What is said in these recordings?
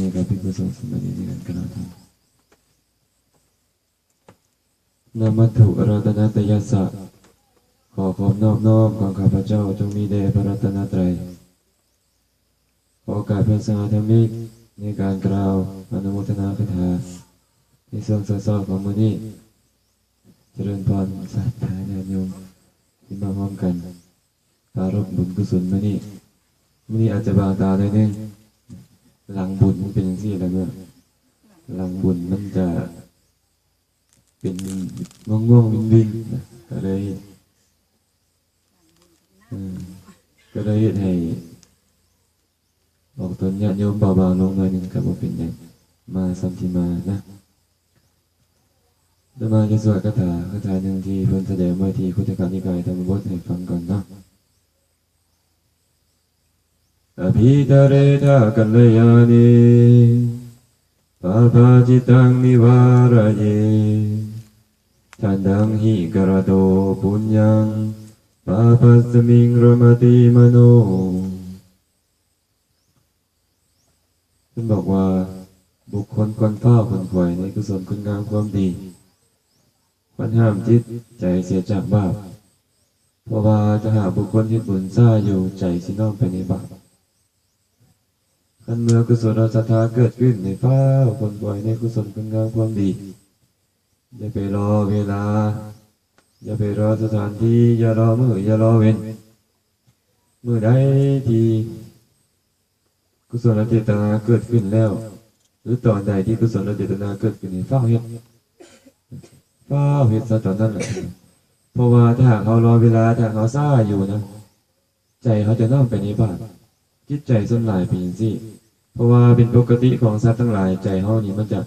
นี้กับพิกุศลสมัยนี้กันกันทำนามัถุอารัตนตยัสสะขอความนอบน้อมของข้าพเจ้าจงมีแด่พระรัตนตรัยขอโอกาสเพื่อนสหธรรมิกในการกล่าวอนุโมทนาคาถาในส่วนสอดๆของมือนี้เจริญพรสาธาญาติโยมที่มาพร้อมกันปารบบุญกุศลมือนี้มือนี้อาจจะบางตาหน่อยนึง ลังบุญมันเป็นอย่างที่อะไรเมื่อหลังบุญมันจะ เป็นง่วงง่วงวินวินๆนะก็เลยก็เลยให้บอกตนญาติโยมเบาๆลงหน่อยหนึงกับว่าเป็นอย่างมาสัมทิมานะแล้วมาจะสวดคาถาคาถาหนึ่งที่เพิ่นแสดงไว้ที่คุถกานิกายธรรมบทให้ฟังก่อนเนาะ อภิตเรทากัลยานิปาปาจิตังนิวารเยทันดังหิกระโตปุญญังปาปัสสมิงรมติมโนท่านบอกว่าบุคคลคนเฝ้าคนขวยในกุศลคุณงามความดีควรห้ามจิตใจเสียจากบาปเพราะว่าจะหากบุคคลที่บุญซ่าอยู่ใจสิน้อมไปในบาป ขันเมื่อกุศลศรัทธาเกิดขึ้นในฟ้าคนปล่อยในกุศลคุณงามความดี อย่าไปรอเวลา อย่าไปรอสถานที่ อย่ารอมืออย่ารอเว้นเมื่อใดที่กุศลเจตนาเกิดขึ้นแล้ว หรือตอนใดที่กุศลเจตนาเกิดขึ้นในฟ้าเฮ็ดฟ้าเฮ็ดซะตอนนั้นแหละเพราะว่าถ้าเขารอเวลาถ้าเขาซ่าอยู่นะ ใจเขาจะน้อมไปในบาป จิตใจส่วนหลายเป็นอย่างนี้เพราะว่าเป็นปกติของสัตว์ทั้งหลายใจเฮานี่มันจะ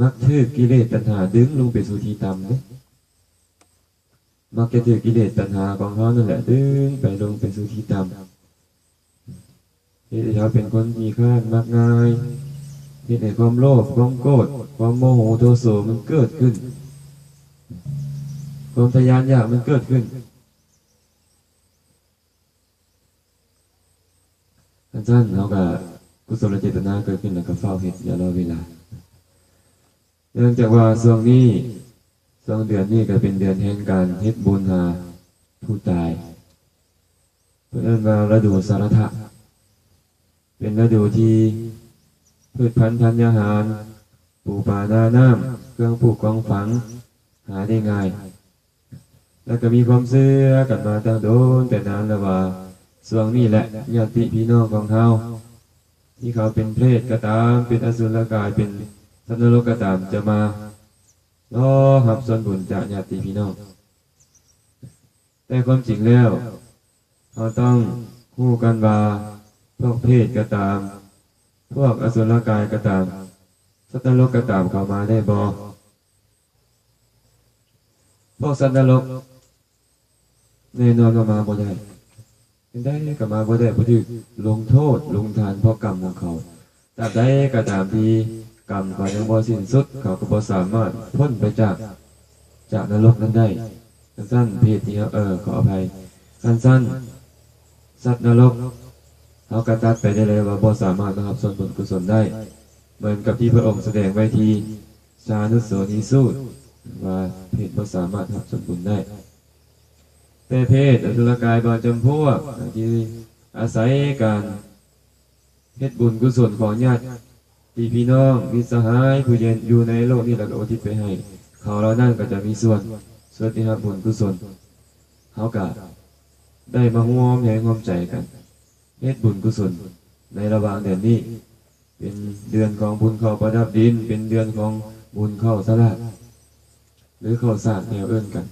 มักถือกิเลสตัณหาดึงลงไปสู่ที่ต่ำเนี่ยมักจะถือกิเลสตัณหาของเขานั่นแหละดึงไปลงไปสู่ที่ต่ำที่เขาเป็นคนมีข้ามักง่ายที่ในความโลภความโกรธความโมโหโทโสมันเกิดขึ้น ความทะยานอยากมันเกิดขึ้น ท่านเขาก็กุศลเจตนาเกิดขึ้นแล้วก็เฝ้าเห็ดอย่ารอเวลาเนื่องจากว่าช่วงนี้ช่วงเดือนนี้ก็เป็นเดือนแห่งการเฮ็ดบุญหาผู้ตาย เพื่อนว่าฤดูสารทะเป็นฤดูที่พืชพันธุ์ธัญญาหารปลูกป่านาน้ำเครื่องปลูกกองฝังหาได้ง่าย แล้วก็มีความเชื่อกันมาตั้งโดนแต่นานแล้วว่า ส่วงนี้แหละญาติพี่น้องของเขาที่เขาเป็นเพศก็ตาม เป็นอสุรกายเป็นสัตว์นรกก็ตามจะมาล้อหับส่วนบุญจากญาติพี่น้อง แต่ความจริงแล้วเขาต้องคู่กันว่าพวกเพศก็ตาม พวกอสุรกายก็ตาม สัตว์นรกก็ตามเขามาได้บอพวกสัตว์นรกแน่นอนก็มาบ่ได้ ได้กลับมาบ่ได้บ่ถือลงโทษลงทานเพราะกรรมของเขาตราบใดก็ตามที่กรรมเขายังบ่สิ้นสุด เขาก็บ่สามารถพ้นไปจากจากนรกนั้นได้สั้นเพศนี้ครับเออขออภัยสั้นสัตว์นรกเขากระตัดไปได้เลยว่าบ่สามารถนะครับส่วนบุญกุศลได้ เหมือนกับที่พระองค์แสดงไว้ที่ชานุโสนีสูตรว่าเพศบ่สามารถรับส่วนบุญได้ แต่เพศอสุรกายบางจำพวกที่อาศัยการเฮ็ดบุญกุศลของญาติพี่พี่น้องมิสหายผู้เย็นอยู่ในโลกนี้แล้วก็อุทิศไปให้ เขาเรานั่นก็จะมีส่วน ส่วนที่รับบุญกุศลเขาก็ได้มาห่วมใหญ่ห่วมใจกันเฮ็ดบุญกุศลในระหว่างเดือนนี้ เป็นเดือนของบุญเข้าประดับดิน เป็นเดือนของบุญเข้าสละหรือเข้าสาดแนวเอื้อนกัน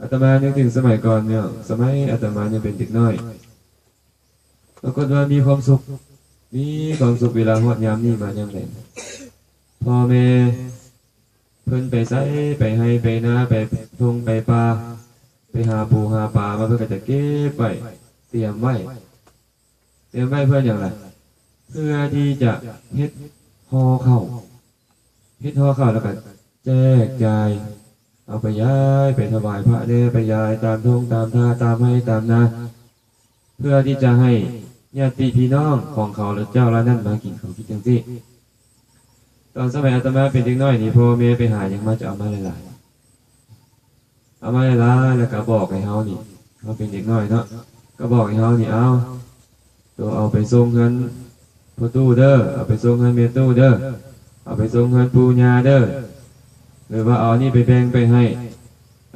อาตมานึกถึงสมัยก่อนเนี่ย สมัยอาตมายังเป็นเด็กน้อยปรากฏว่ามีความสุข มีความสุขเวลาหอดยามนี่มายามแลงพ่อแม่เพิ่นไปไสไปให้ไปนาไปทงไปป่าไปหาปูหาปลามาเพื่อจะเก็บไว้เตรียมไว้เตรียมไว้เพื่ออย่างไรเพื่อที่จะเฮ็ดห่อเข้าเฮ็ดห่อเข้าแล้วก็แจกจ่าย เอาไปย้ายไปถวายพระเนี่ยไปย้ายตามทุ่งตามท่าตามให้ตามนาเพื่อที่จะให้ญาติพี่น้องของเขาและเจ้าละนั่นมากินเขาวคิดจังซี่ตอนสมัยอาตมาเป็นเด็กน้อยนี่พ่อแม่ไปหาหยังมาจะเอามาหลายๆเอามาหลายๆแล้วก็บอกให้เฮานี่เขาเป็นเด็กน้อยเนาะก็บอกให้เฮานี่เอาตัวเอาไปส่งเงินพ่อตู้เด้อเอาไปส่งเงินเมียตู้เด้อเอาไปส่งเงินปูญาเด้อ หรือว่าเอานี่ไปแบ่งไปให้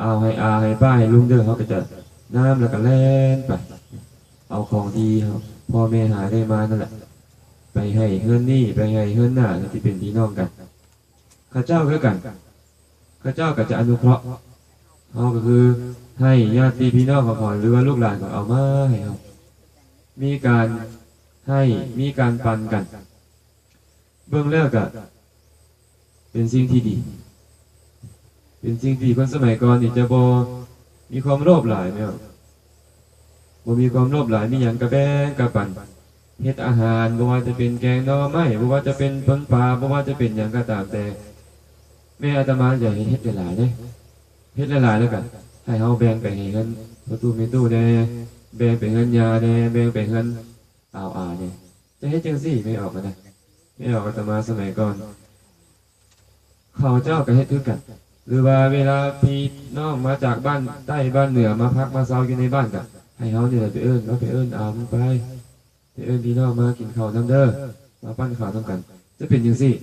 เอาให้อาให้ป้าให้ลุงเด้อเขาก็จะน้ำแล้วก็แล่นไป เอาของดีครับพ่อแม่หาได้มานั่นแหละ ไปให้เฮือนนี่ไปให้เฮือนหน้าที่เป็นพี่น้องกัน ข้าเจ้าคือกัน ข้าเจ้าก็จะอนุเคราะห์เขาก็คือให้ญาติพี่น้องของเขาหรือว่าลูกหลานของเอามาให้เขามีการให้มีการปันกัน เบื้องแรกก็เป็นสิ่งที่ดี เป็นสิ่งที่คนสมัยก่อนนี่จะบอมีความโลภหลายไหมครับบ่มีความโลภหลายมีอย่างกระแบงกระปั่นเฮ็ดอาหารบ่ว่าจะเป็นแกงนอไม้บ่ว่าจะเป็นผลปลาบ่ว่าจะเป็นอย่างก็ตามแต่ แม่อาตมาอยากให้เฮ็ดหลายๆเด้เฮ็ดหลายแล้วกันให้เฮาแบ่งไปให้เงินประตูมีตู้แน่แบ่งไปเงินยาแน่แบ่งไปเงินอ่าวอาแน่จะเฮ็ดจังซี่ไม่ออกกันนะไม่ออกอาตมาสมัยก่อนเขาเจ้าก็เฮ็ดคือกัน หรือว่าเวลาพี่น้องมาจากบ้านใต้บ้านเหนือมาพักมาเซาอยู่ในบ้านกันให้เขาเนี่ยไปเอิ้นเขาไปเอิ้นอามไปไปเอิ้นพี่น้องมากินข้าวน้ำเด้อมาปั้นข้าวน้ำกัน จะเป็นอย่างสี่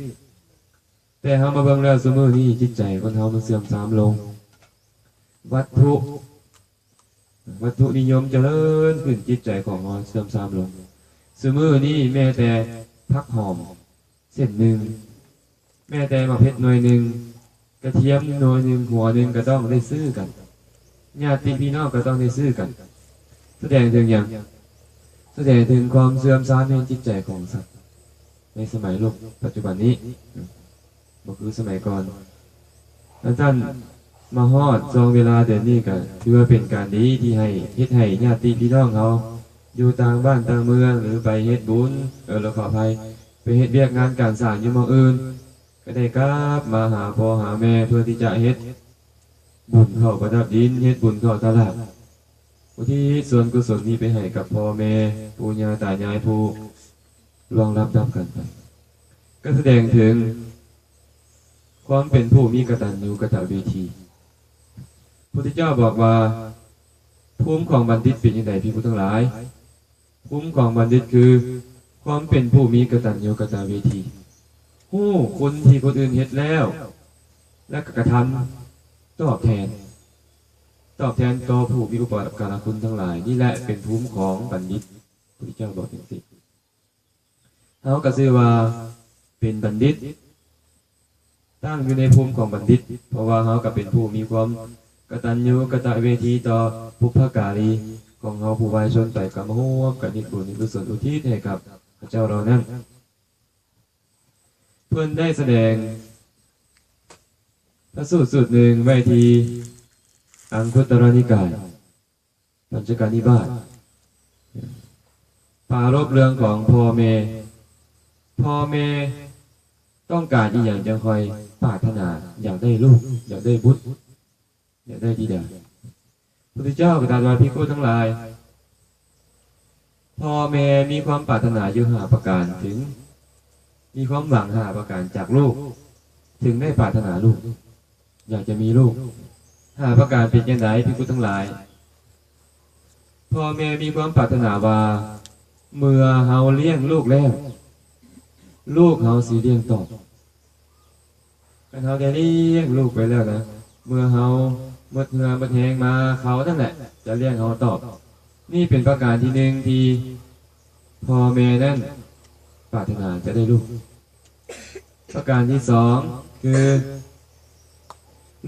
แต่เขามาเบิ่งแล้วสมือนี้จิตใจคนเขามันเสื่อมทรามลง วัตถุ วัตถุนิยมเจริญขึ้นจิตใจของเราเสื่อมทรามลงสมือนี้แม้แต่พักหอมเส้นหนึ่งแม่แต่มาเพชรหน่วยหนึ่ง กระเทียมหน่วยหนึ่งหัวหนึ่งก็ต้องได้ซื้อกันญาติพี่น้องก็ต้องได้ซื้อกัน แสดงถึงอย่างแสดงถึงความเสื่อมทรามในจิตใจของสัตว์ ในสมัยโลกปัจจุบันนี้บ่คือสมัยก่อนแล้วท่านมาฮอดจองเวลาเดือนนี้ก็ถือว่าเป็นการดีที่ให้เฮ็ดให้ญาติพี่น้องเขาอยู่ต่างบ้านต่างเมืองหรือไปเฮ็ดบุญเออเราขออภัยไปเฮ็ดเวียกงานการสร้างอยู่มองอื่น ก็ได้กลับมาหาพ่อหาแม่เพื่อที่จะเฮ็ด บุญเข้าประดับดินเฮ็ดบุญเข้าตลาดอุทิศส่วนกุศลนี้ไปให้กับพ่อแม่ปู่ย่าตายายผู้ลองรับรับกันไปก็แสดงถึง ความเป็นผู้มีกตัญญูกตเวทีพระพุทธเจ้าบอกว่าภูมิของบัณฑิตเป็นยังไงพี่ผู้ทั้งหลายภูมิของบัณฑิตคือ ความเป็นผู้มีกตัญญูกตเวที หู้คนที่คนอื่นเฮ็ดแล้ว และกระทำตอบแทน ตอบแทนต่อผู้มีอุปการะคุณทั้งหลาย นี่แหละเป็นภูมิของบัณฑิตพระเจ้าบอกจริงๆเขาก็ชื่อว่าเป็นบัณฑิต ตั้งอยู่ในภูมิของบัณฑิต เพราะว่าเขาก็เป็นผู้มีความกตัญญูกตเวทีต่อบุพการีของเขาผู้วายชนไปกับร่วกับนิบุญนิกุศลอุทิศให้กับพระเจ้าเรานั้น เพื่อนได้แสดงพระสูตรสูตรหนึ่งไว้ทีอังคุตรนิกายปัญจการนิบาตปารบเรื่องของพ่อแม่พ่อแม่ต้องการที่อย่างจะคอยปรารถนาอยากได้ลูก อยากได้บุตรอยากได้ดีเดียพุทธเจ้ากับตาวาพิโกทั้งหลายพ่อแม่มีความปรารถนาอยู่หาประการถึง มีความหวังหาประการจากลูก ถึงได้ปรารถนาลูก อยากจะมีลูก หาประการเป็นยังไงพี่พุทั้งหลายพ่อแม่มีความปรารถนาว่า เมื่อเฮาเลี้ยงลูกแล้ว ลูกเฮาสีเลี้ยงตอบกันเฮาได้เลี้ยงลูกไปแล้วนะเมื่อเฮาหมดเงือหมดแหงมาเขานั่นแหละ จะเลี้ยงเฮาตอบ นี่เป็นประการที่หนึ่งที่พ่อแม่นั่น ปรารถนาจะได้ลูก ประการที่สองคือ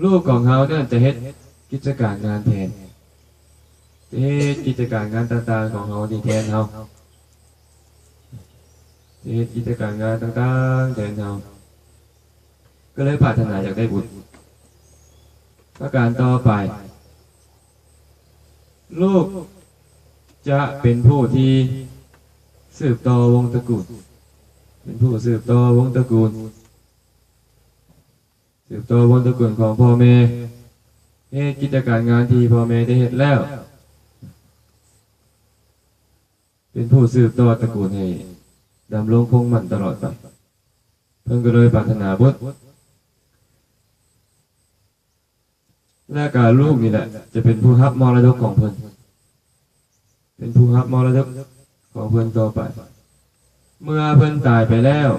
ลูกของเขาเนี่ยจะเฮ็ดกิจการงานแทนเฮ็ดกิจการงานต่างๆของเขาดีแทนเขาเฮ็ดกิจการงานต่างๆแทนเขาก็เลยปรารถนาอยากได้บุตรประการต่อไป ลูกจะเป็นผู้ที่สืบต่อวงตระกูล เป็นผู้สืบต่อวงตระกูล สืบต่อวงตระกูลของพ่อแม่เฮ็ดกิจการงานที่พ่อแม่ได้เฮ็ดแล้ว เป็นผู้สืบต่อตระกูลให้ดำรงคงมันตลอดไปเพิ่นก็เลยปรารถนาบุตรและการลูกนี่แหละ จะเป็นผู้รับมรดกของเพิ่นเป็นผู้รับมรดกของเพิ่นต่อไป เมื่อเพิ่นตายไปแล้ว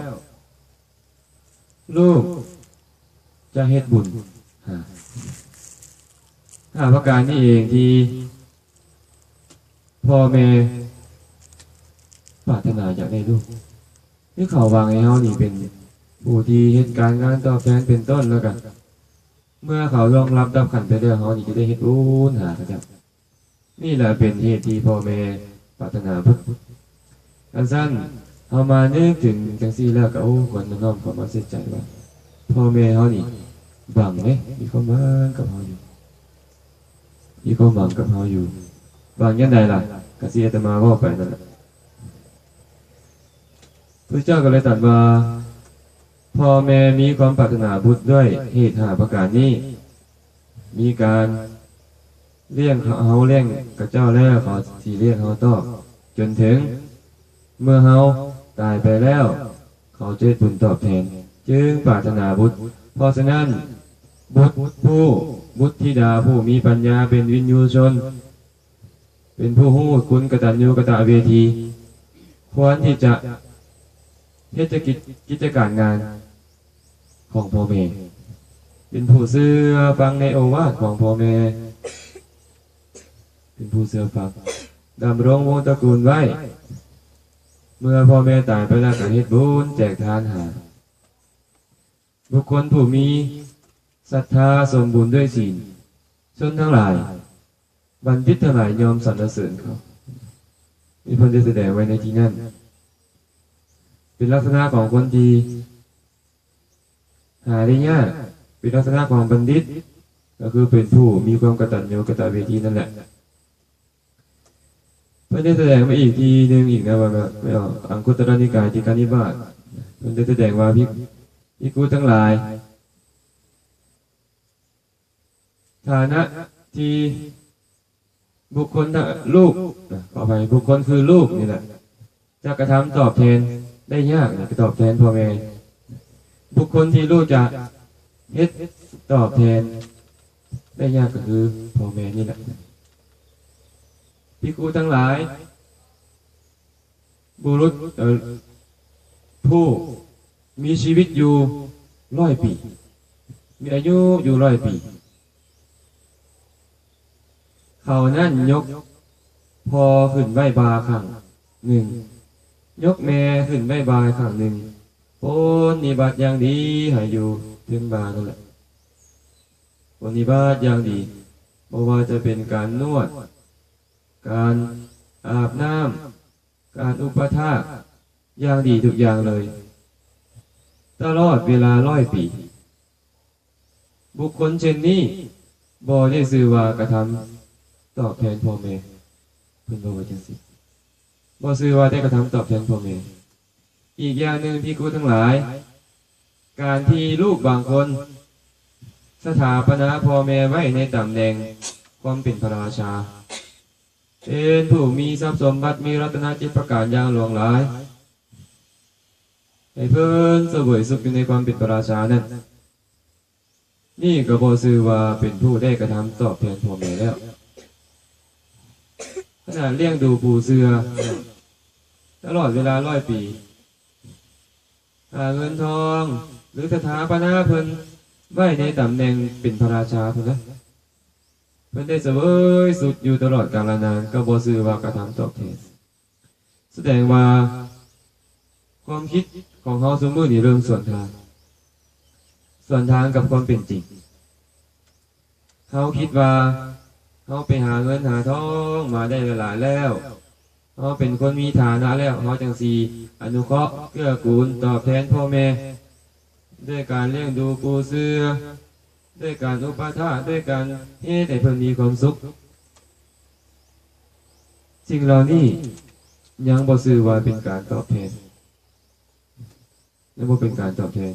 ลูกจะเฮ็ดบุญหาหาประการนี้เองที่พ่อแม่ปรารถนาอยากได้ลูกนี่เขาวางให้เฮานี่เป็นผู้ที่เฮ็ดการงานตอบแทนเป็นต้นแล้วกัน เมื่อเขารองรับดับขันไปเรื่อยเฮานี่จะได้เฮ็ดบุญหาครับ นี่แหละเป็นเหตุที่พ่อแม่ปรารถนาพุทธอันสั้น เฮามานึกถึงจังซี่แล้วก็โอ้ควรน้อมเขามาเสียใจว่าพ่อแม่เฮานี่บังเด้มีความหวังกับเฮาอยู่มีความหวังกับเฮาอยู่บางยันใดล่ะกสิอาตมาว่าไปนั่นแหละพระเจ้าก็เลยตรัสว่าพ่อแม่มีความปรารถนาบุตรด้วยเหตุหาประการนี้ มีการเลี้ยงเฮาเลี้ยงกับเจ้าแล้วขอสี่เลี้ยงเฮาตอจนถึง เมื่อเฮา ตายไปแล้ว เขาจะได้บุญตอบแทน จึงปรารถนาบุตร เพราะฉะนั้น บุตรผู้บุตรธิดาผู้มีปัญญาเป็นวินยูชน เป็นผู้หู้คุณกตัญญูกตเวที ควรที่จะเทศกิจกิจการงานของพ่อแม่เป็นผู้เสื่อฟังในโอวาทของพ่อแม่เป็นผู้เสื่อฟังดำรงวงศ์ตระกูลไว้ เมื่อพ่อแม่ตายไปแล้วก็เฮ็ดบุญแจกทานหา บุคคลผู้มีศรัทธาสมบูรณ์ด้วยศีลชนทั้งหลาย บัณฑิตทั้งหลายยอมสรรเสริญเขามีพนได้แสดงไว้ในที่นั่น เป็นลักษณะของคนดี หาได้ยากเป็นลักษณะของบัณฑิต ก็คือเป็นผู้มีความกตัญญูกตเวทีนั่นแหละ เพื่อนได้แสดงมาอีกทีหนึ่งอีกนะว่าแบบไม่ออกอังคุตรนิกายที่การนิบาตเพื่อนได้แสดงว่าพิพิกูทั้งหลาย ฐานะที่บุคคลลูกนะขอไปบุคคลคือลูกนี่แหละจะกระทำตอบแทนได้ยากนะตอบแทนพ่อแม่บุคคลที่ลูกจะเฮ็ดตอบแทนได้ยากก็คือพ่อแม่นี่แหละ พี่ครูทั้งหลาย บุรุษผู้มีชีวิตอยู่ร้อยปี มีอายุอยู่ร้อยปี เขานั่นยกพอขึ้นใบบาขังหนึ่ง ยกแม่ขึ้นใบบายขังหนึ่งโอ้นิบัติอย่างดีให้อยู่ถึงบานั่นแหละปนิบัติอย่างดีเพราะว่าจะเป็นการนวด การอาบน้ำการอุปถาอย่างดีทุกอย่างเลย ตลอดเวลาร้อยปี บุคคลเช่นนี้บอได้ซื้อว่ากระทำตอบแทนพ่อแม่เพิ่นบอกว่าจังสิบอซื้อว่าได้กระทำตอบแทนพ่อแม่อีกอย่างหนึ่งที่ครูทั้งหลาย การที่ลูกบางคน สถาปนาพ่อแม่ไว้ในตำแหน่งความเป็นพระราชา เป็นผู้มีทรัพย์สมบัติมีรัตนจิตประการอย่างหลวงหลายให้เพิ่นเสวยสุขอยู่ในความเป็นพระราชานั่นนี่ก็บอซื้อว่าเป็นผู้ได้กระทำตอบแทนพ่อแม่แล้วขนาดเลี้ยงดูปูเสือตลอดเวลาร้อยปีหาเงินทอง หรือสถาปนาเพิ่นไว้ในตำแหน่งเป็นพระราชาเพิ่นนะ เพิ่นได้เสวยสุขอยู่ตลอดกาลนานก็บอซื้อว่ากระทำตอบแทนแสดงว่า ความคิดของเขาสมมือนี่เริ่มส่วนทาง ส่วนทางกับความเป็นจริงเขาคิดว่าเขาไปหาเงินหาทองมาได้หลายแล้วเขาเป็นคนมีฐานะแล้วเขาจังสีอนุเคราะห์เกื้อกูลตอบแทนพ่อแม่ ด้วยการเลี้ยงดูปูเสือ ด้วยการอุปถัมภ์ด้วยการเฮ็ดให้เพิ่นมีความสุขสิ่งเหล่านี้ยังบ่ซื้อว่าเป็นการตอบแทนและบ่เป็นการตอบแทน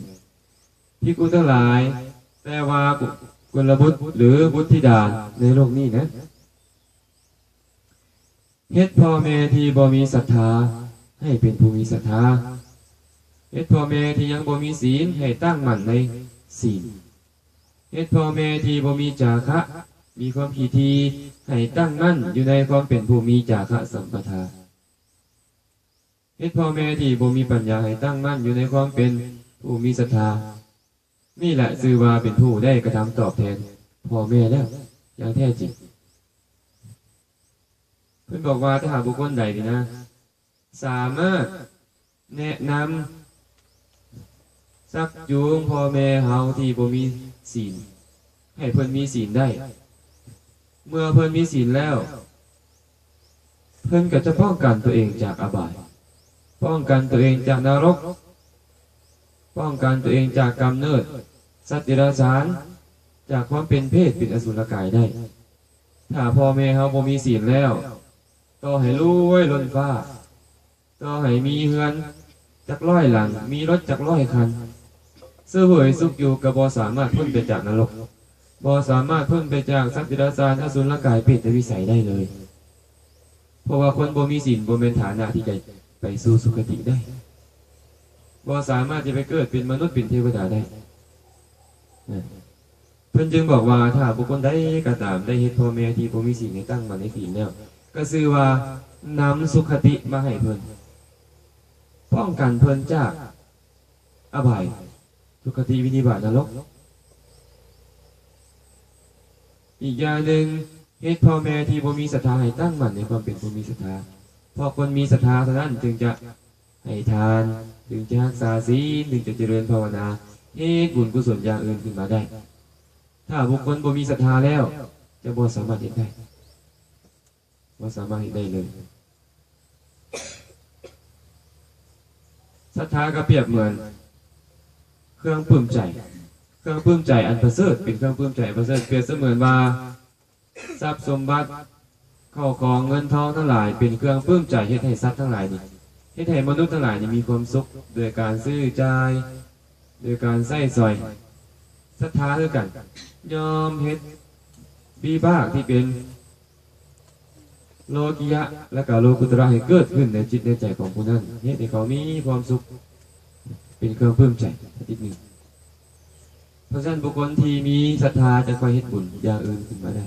ที่กูทั้งหลาย แต่ว่ากุกุลบุตรหรือบุตรธิดาในโลกนี้นะเฮ็ดพ่อแม่ที่บ่มีศรัทธา ให้เป็นผู้มีศรัทธาเฮ็ดพ่อแม่ที่ยังบ่มีศีลให้ตั้งมั่นในศีล เฮ็ดพ่อแม่ที่บ่มีจาคะ มีความขีทีให้ตั้งมั่นอยู่ในความเป็นผู้มีจาคะสัมปทาเฮ็ดพ่อแม่ที่บ่มีปัญญาให้ตั้งมั่นอยู่ในความเป็นผู้มีศรัทธานี่แหละซื่อว่าเป็นผู้ได้กระทำตอบแทนพ่อแม่แล้วอย่างแท้จริงเพื่อนบอกว่าถ้าหากบุคคลใดนี่นะ สามารถแนะนำซักจูงพ่อแม่เฮาที่บ่มี ศีลให้เพิ่นมีศีลได้ เมื่อเพิ่นมีศีลแล้ว เพิ่นก็จะป้องกันตัวเองจากอบาย ป้องกันตัวเองจากนรก ป้องกันตัวเองจากกำเนิด สัตว์เดรัจฉาน จากความเป็นเพศเป็นอสุรกายได้ ถ้าพ่อแม่เฮาบ่มีศีลแล้วต่อให้รวยล้นฟ้าต่อให้มีเฮือนจักร้อยหลัง มีรถจักร้อยคัน เสื้อหวยสุขอยู่กับบ่สามารถพ้นไปจากนรกบ่สามารถพ้นไปจากสัตว์เดรัจฉานอสุรกายเปรตวิสัยได้เลย เพราะว่าคนบ่มีศีลบ่เป็นฐานะที่จะไปสู่สุคติได้บ่สามารถจะไปเกิดเป็นมนุษย์เป็นเทวดาได้เพิ่นจึงบอกว่าถ้าบุคคลใดก็ตามได้เฮ็ดพ่อแม่ที่บ่มีศีลให้ตั้งมาในศีลแล้วก็คือว่านำสุขติมาให้เพิ่นป้องกันเพิ่นจากอบาย สุขติวินิบาตนรก อีกอย่างหนึ่งเฮ็ดพ่อแม่ที่บ่มีศรัทธาให้ตั้งมั่นในความเป็นผู้มีศรัทธาพอคนมีศรัทธาเท่านั้นจึงจะให้ทาน จึงจะรักษาศีลจึงจะเจริญภาวนาเฮ็ดบุญกุศลอย่างอื่นขึ้นมาได้ ถ้าบุคคลบ่มีศรัทธาแล้ว จะบ่สามารถเฮ็ดได้บ่สามารถเฮ็ดได้เลยศรัทธาก็เปรียบเหมือน เครื่องปลื้มใจ เครื่องปลื้มใจอันประเสริฐเป็นเครื่องปลื้มใจประเสริฐเปรียบเสมือนว่าทรัพย์สมบัติเข้าของเงินทองทั้งหลาย เป็นเครื่องปลื้มใจเฮ็ดให้สัตว์ทั้งหลายนี่เฮ็ดให้มนุษย์ทั้งหลายนี่มีความสุขโดยการซื้อจ่ายโดยการใส่ซอยศรัทธาด้วยกัน ยอมเฮ็ดบีบ้ากที่เป็นโลกิยะและก็โลกุตระให้เกิดขึ้นในจิตในใจของผู้นั้นเฮ็ดให้เขามีความสุข เป็นเครื่องปลื้มใจอีกหนึ่งเพราะฉะนั้นบุคคลที่มีศรัทธาจะคอยเฮ็ดบุญอย่างอื่นขึ้นมาได้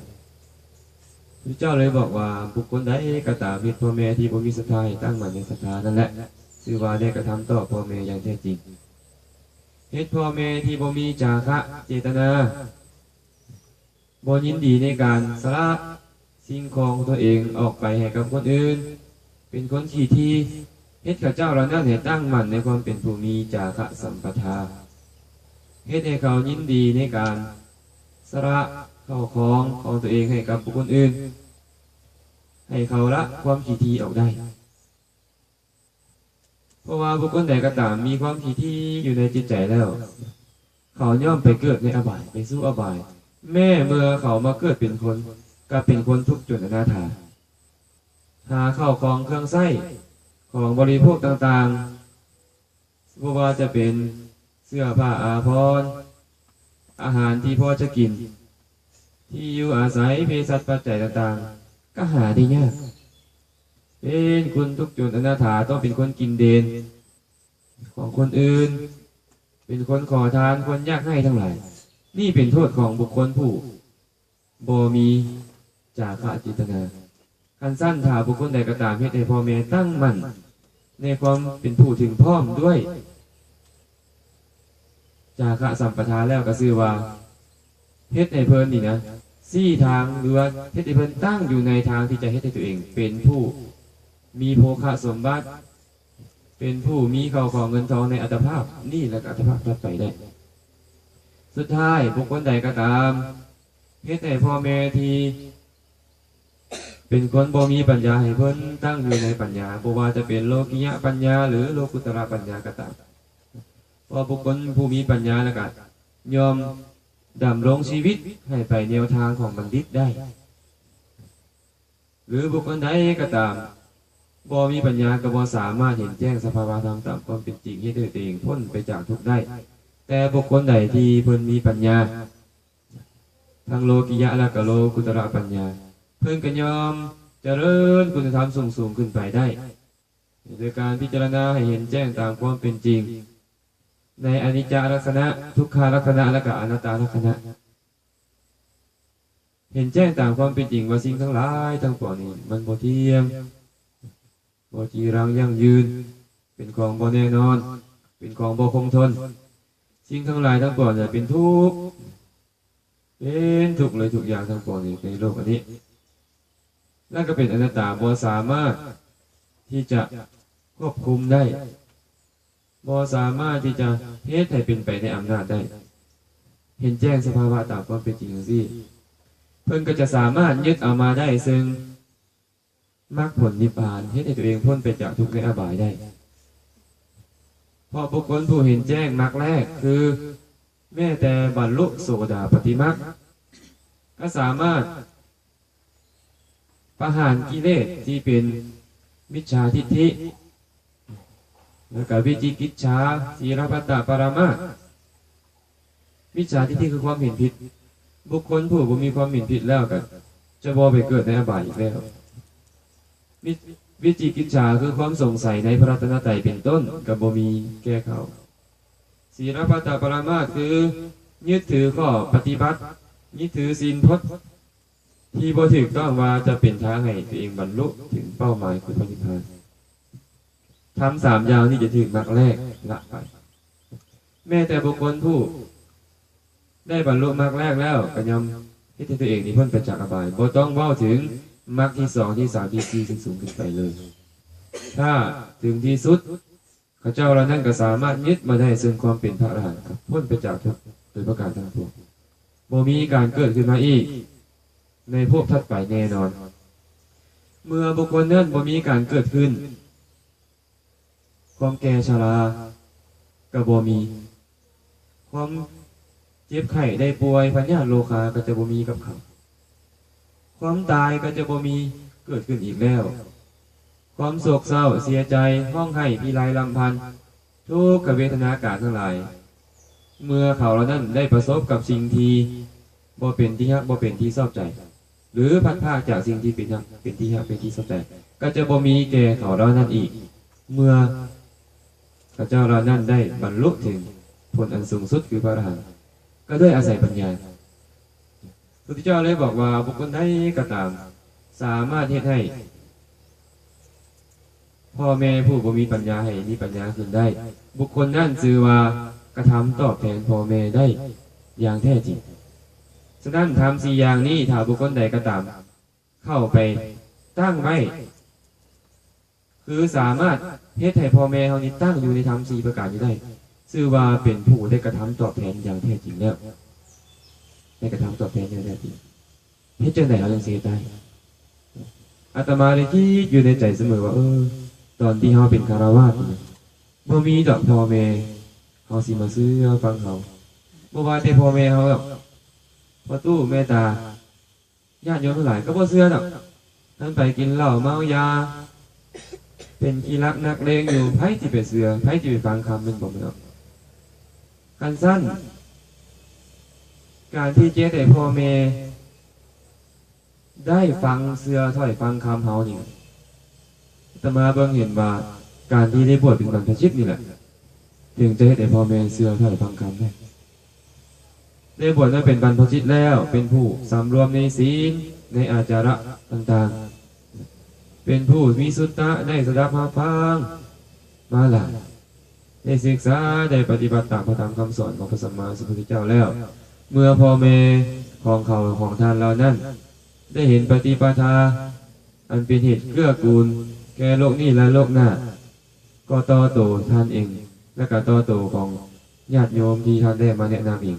พระเจ้าเลยบอกว่าบุคคลใดก็ตามมีพ่อแม่ที่บ่มีศรัทธาตั้งมั่นในศรัทธานั่นแหละชื่อว่าได้กระทำต่อพ่อแม่อย่างแท้จริงเฮ็ดพ่อแม่ที่บ่มีจาคะเจตนาบ่ยินดีในการสละสิ่งของตัวเองออกไปให้กับคนอื่น เป็นคนขี้ที่ เฮ็ดข้าเจ้าเรานั่นให้ตั้งมั่นในความเป็นผู้มีจาคะสัมปทาเฮ็ดให้เขายินดีในการสละเข้าของของตัวเองให้กับบุคคลอื่น ให้เขาละความขี้ที่ออกได้ เพราะว่าบุคคลใดก็ตามมีความขี้ที่อยู่ในจิตใจแล้ว เขาย่อมไปเกิดในอบายไปสู้อบาย แม่เมื่อเขามาเกิดเป็นคน ก็เป็นคนทุกข์จนอนาถาหาเข้าของเครื่องไส้ ของบริโภคต่างๆไม่ว่าจะเป็นเสื้อผ้าอาภรณ์อาหารที่พอจะกิน ที่อยู่อาศัยเภสัชปัจจัยต่างๆ ก็หาได้ยากเป็นคนทุกข์จนอนาถาต้องเป็นคนกินเดน ของคนอื่น เป็นคนขอทานคนยากให้ทั้งหลาย นี่เป็นโทษของบุคคลผู้บ่มีจาคะจิตนา คันสั้นถาบุคคลใดก็ตามเฮ็ดให้พ่อแม่ตั้งมั่นในความเป็นผู้ถึงพร้อมด้วย จาคะสัมปทาแล้วก็ชื่อว่าเฮ็ดให้เพิ่นนี่นะสี่ทางหรือว่าเฮ็ดให้เพิ่นตั้งอยู่ในทางที่จะเฮ็ดให้ตัวเอง เป็นผู้มีโภคะสมบัติ เป็นผู้มีเข้าของเงินทองในอัตภาพ นี่แหละอัตภาพถัดไปได้ สุดท้ายบุคคลใดก็ตามเฮ็ดให้พ่อแม่ที่ เป็นคนบ่มีปัญญาให้เพิ่นตั้งอยู่ในปัญญาบ่ว่าจะเป็นโลกิยะปัญญา หรือโลกุตระปัญญาก็ตามเพราบุคคลผู้มีปัญญาแล้วก็ยอมดำรงชีวิตให้ไปแนวทางของบัณฑิตได้ หรือบุคคลใดก็ตามบ่มีปัญญาก็บ่สามารถเห็นแจ้งสภาวะธรรมตามความเป็นจริงให้ตัวเองพ้นไปจากทุกข์ได้ แต่บุคคลใดที่เพิ่นมีปัญญา ทั้งโลกิยะและก็โลกุตระปัญญา เพิ่นก็ยอมเจริญคุณธรรมสูงสูงขึ้นไปได้โดยการพิจารณาให้เห็นแจ้งตามความเป็นจริง ในอนิจจลักษณะทุกขาลักษณะและก็อนัตตลักษณะ เห็นแจ้งตามความเป็นจริงว่าสิ่งทั้งหลายทั้งปวงนี้มันบ่เที่ยงบ่จีรังยั่งยืน เป็นของบ่แน่นอน เป็นของบ่คงทน สิ่งทั้งหลายทั้งปวงเนี่ยเป็นทุกข์เป็นทุกข์เลยทุกอย่างทั้งปวงนี้ในโลกอันนี้ นั่นก็เป็นอนัตตาบ่สามารถที่จะควบคุมได้บ่สามารถที่จะเฮ็ดให้เป็นไปในอำนาจได้ เห็นแจ้งสภาวะตามความเป็นจริงสิเพิ่นก็จะสามารถยึดเอามาได้ซึ่งมรรคผลนิพพานเฮ็ดให้ตัวเองพ้นไปจากทุกข์ในอบายได้เพราะบุคคลผู้เห็นแจ้งมรรคแรกคือ แม้แต่บรรลุโสดาปฏิมรรคก็สามารถ ประหารกิเลสที่เป็นมิจฉาทิฏฐิแล้วก็วิจิกิจฉาสีรพัตตปรามาสมิจฉาทิฏฐิคือความเห็นผิด บุคคลผู้บ่มีความเห็นผิดแล้วก็จะบ่ไปเกิดในอบายอีกแล้ววิจิกิจฉาคือความสงสัยในพระรัตนตรัยเป็นต้นกับบ่มีแก้เขาสีรพัตตปรามาคือยึดถือข้อปฏิบัติยึดถือศีลพจน์ ที่บ่ถึกต้องว่าจะเป็นทางให้ตัวเองบรรลุถึงเป้าหมายคือพระนิพพานทำสามยางนี่จะถึงมรรคแรกละไป แม้แต่บุคคลผู้ ได้บรรลุมรรคแรกแล้วก็ยอมที่ตัวเองนี่พ้นไปจากอบายบ่ต้องเว้าถึงมรรคที่สองที่สามที่สี่ที่สูงขึ้นไปเลย ถ้าถึงที่สุดข้าเจ้าเรานั่นก็สามารถยึดมาได้ซึ่งความเป็นพระอรหันต์ครับพ้นไปจากทุกโดยประการทั้งปวงบ่มีการเกิดขึ้นมาอีก ในพวกทัดไปแน่นอน เมื่อบุคคลนั้นบ่มีการเกิดขึ้น ความแก่ชราก็บ่มี ความเจ็บไข้ได้ป่วยพัญญาโลคาก็จะบ่มีกับเขา ความตายก็จะบ่มีเกิดขึ้นอีกแล้ว ความโศกเศร้าเสียใจห้องไห้พิไรลำพันธ์ทุกขเวทนาการทั้งหลาย เมื่อเขาเหล่านั้นได้ประสบกับสิ่งที่บ่เป็นที่ฮักบ่เป็นที่ชอบใจ หรือพัดพาจากสิ่งที่เป็นเป็นที่ฮักเป็นที่ชอบใจก็จะบ่มีแก่เขาเหล่านั้นอีก เมื่อพระเจ้าเรานั้นได้บรรลุถึงผลอันสูงสุดคือพระอรหันต์ก็ด้วยอาศัยปัญญาพระพุทธเจ้าเลยบอกว่าบุคคลใดก็ตาม สามารถเฮ็ดให้พ่อแม่ผู้บ่มีปัญญาให้มีปัญญาขึ้นได้ บุคคลนั้นชื่อว่ากระทำตอบแทนพ่อแม่ได้อย่างแท้จริง ฉะนั้นทำสี่อย่างนี้ถ้าบุคคลใดก็ตาม เข้าไปตั้งไว้ คือสามารถเฮ็ดให้พ่อแม่เฮานี้ตั้งอยู่ในธรรมสี่ประการนี้ได้ชื่อว่าเป็นผู้ได้กระทำตอบแทนอย่างแท้จริงแล้วได้กระทำตอบแทนอย่างแท้จริงเฮ็ดจังไดเอาจังซี่ได้อาตมาเลยคิดอยู่ในใจเสมอว่าเออ ตอนที่เฮาเป็นคารวาสเนี่ยบ่มีดอกพ่อแม่เฮาสิมาซื้อฟังเขาบ่ว่าแต่พ่อแม่เฮาดอ กพ่อตู้แม่ตาญาติโยมทั้งหลายก็บ่เชื่อดอกท่านไปกินเหล้าเมายา เป็นกีรักนักเลงอยู่ไผที่ไปเสือไผที่ไปฟังคำเป็นบ่แม่นดอกการสั้น การที่เจ๊แต่พ่อแม่ได้ฟังเสือถ้อยฟังคำเฮานี่อาตมาเบิ่งเห็นว่าการที่ได้บวชเป็นบรรพชิตนี่แหละถึงจะให้แต่พ่อแม่เสือถ้อยฟังคำได้ ได้บวชนั้นเป็นบรรพชิตแล้ว เป็นผู้สำรวมในศีลในอาจาระต่างๆ เป็นผู้มีสุตตะได้สดับมาฟังมาหลายได้ศึกษาได้ปฏิบัติตามพระธรรมคำสอนของพระสัมมาสัมพุทธเจ้าแล้ว เมื่อพ่อแม่ของเขาของท่านเรานั้น ได้เห็นปฏิปทา อันเป็นเหตุเกื้อกูล แก่โลกนี้และโลกหน้า ก็ต่อโตท่านเอง และก็ต่อโตของญาติโยมที่ท่านได้มาแนะนำเอง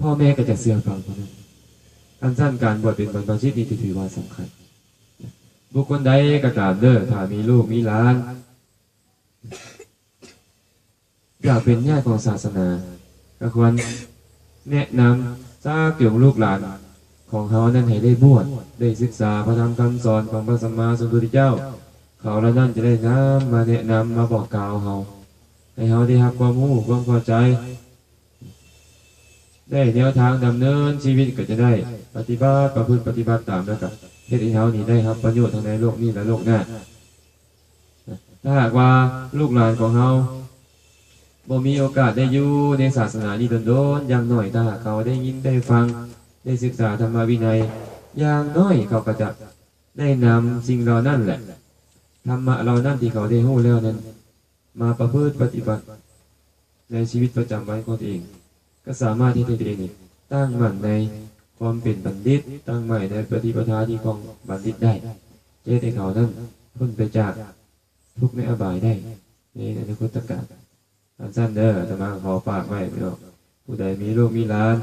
พ่อแม่ก็จะเสื่อฟังเพราะนั้นอันสั้นการบวชเป็นบรรพชิตนี่ถือว่าสำคัญ บุคคลใดก็ตามเด้อถ้ามีลูกมีหลานอยากเป็นญาติของศาสนาก็ควรแนะนำซากเกี่ยวลูกหลานของเขานั้นให้ได้บวชได้ศึกษาพระธรรมคำสอนของพระสัมมาสัมพุทธเจ้า เขาแล้วนั่นจะได้นำมาแนะนำมาบอกกล่าวเขาให้เขาได้รับความรู้ความพอใจ ได้แนวทางดำเนินชีวิตก็จะได้ ปฏิบัติประพฤติปฏิบัติตามแล้วกันเฮ็ดให้เฮานี่ได้ครับประโยชน์ทั้งในโลกนี้และโลกหน้าถ้าหากว่าลูกหลานของเฮาบ่มีโอกาสได้อยู่ในศาสนานี้โดนๆอย่างน้อยถ้าหากเขาได้ยินได้ฟังได้ศึกษาธรรมวินัย อย่างน้อยเขาก็จะได้นำสิ่งเหล่านั้นแหละธรรมะเหล่านั้นที่เขาได้รู้แล้วนั้น มาประพฤติปฏิบัติ ในชีวิตประจำวันของตัวเอง ก็สามารถที่ตัวเองนี่ตั้งมั่นในความเป็นบัณฑิต ตั้งมั่นในปฏิปทาที่ของบัณฑิตได้เจ๊ให้เขานั้นพ้นไปจากทุกข์ในอบายได้ ในอนาคตการอันสั้นเด้อจะมาขอฝากไว้พี่น้องผู้ใดมีลูกมีหลาน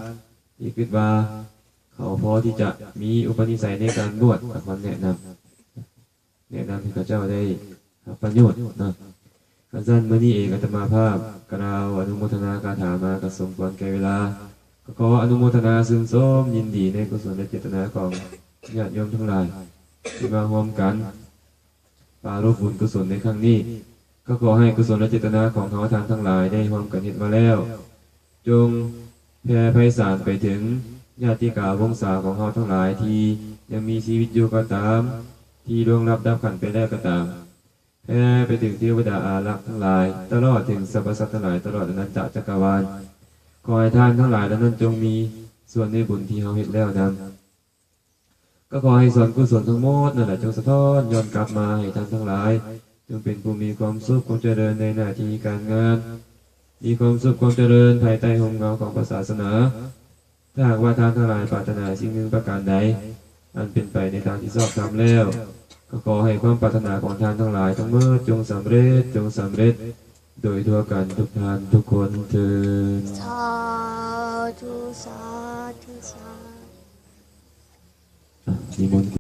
ที่คิดว่า เขาพอที่จะมีอุปนิสัยในการบวชกับความแนะนำแนะนำให้เขาเจ้าได้ประโยชน์นะ การสั้นเมื่อนี้เองอาตมาภาพกล่าวอนุโมทนาคารถามากระสมควรแก่เวลาก็ขออนุโมทนาซึ่งสมยินดีในกุศลและเจตนาของญาติโยมทั้งหลายที่มาร่วมกันปรารบบุญกุศลในครั้งนี้ ก็ขอให้กุศลและเจตนาของเขาทานทั้งหลายได้ร่วมกันเห็นมาแล้ว จงแผ่ไพศาลไปถึงญาติกาวงศาของเขาทั้งหลายที่ยังมีชีวิตอยู่ก็ตาม ที่ล่วงรับดับขันไปแล้วก็ตาม แผ่ไปถึงเทวดาอารักษ์ทั้งหลาย ตลอดถึงสรรพสัตว์ทั้งหลายตลอดอนันตจักรวาลขอให้ท่านทั้งหลายนั้นจงมีส่วนในบุญที่เราเห็นแล้วนั้นก็ขอให้ส่วนกุศลทั้งหมดนั่นแหละจงสะท้อนย้อนกลับมาให้ท่านทั้งหลายจงเป็นผู้มีความสุขความเจริญในหน้าที่การงาน มีความสุขความเจริญภายใต้ห่มเงาของศาสนาถ้าหากว่าท่านทั้งหลายปรารถนาสิ่งหนึ่งประการใดอันเป็นไปในทางที่ชอบธรรมแล้ว ก็ขอให้ความปรารถนาของท่านทั้งหลาย ทั้งหมดจงสำเร็จจงสำเร็จ โดยทั่วกันทุกท่านทุกคนเถิดสาธุสาธุสาธุอะนิมนต์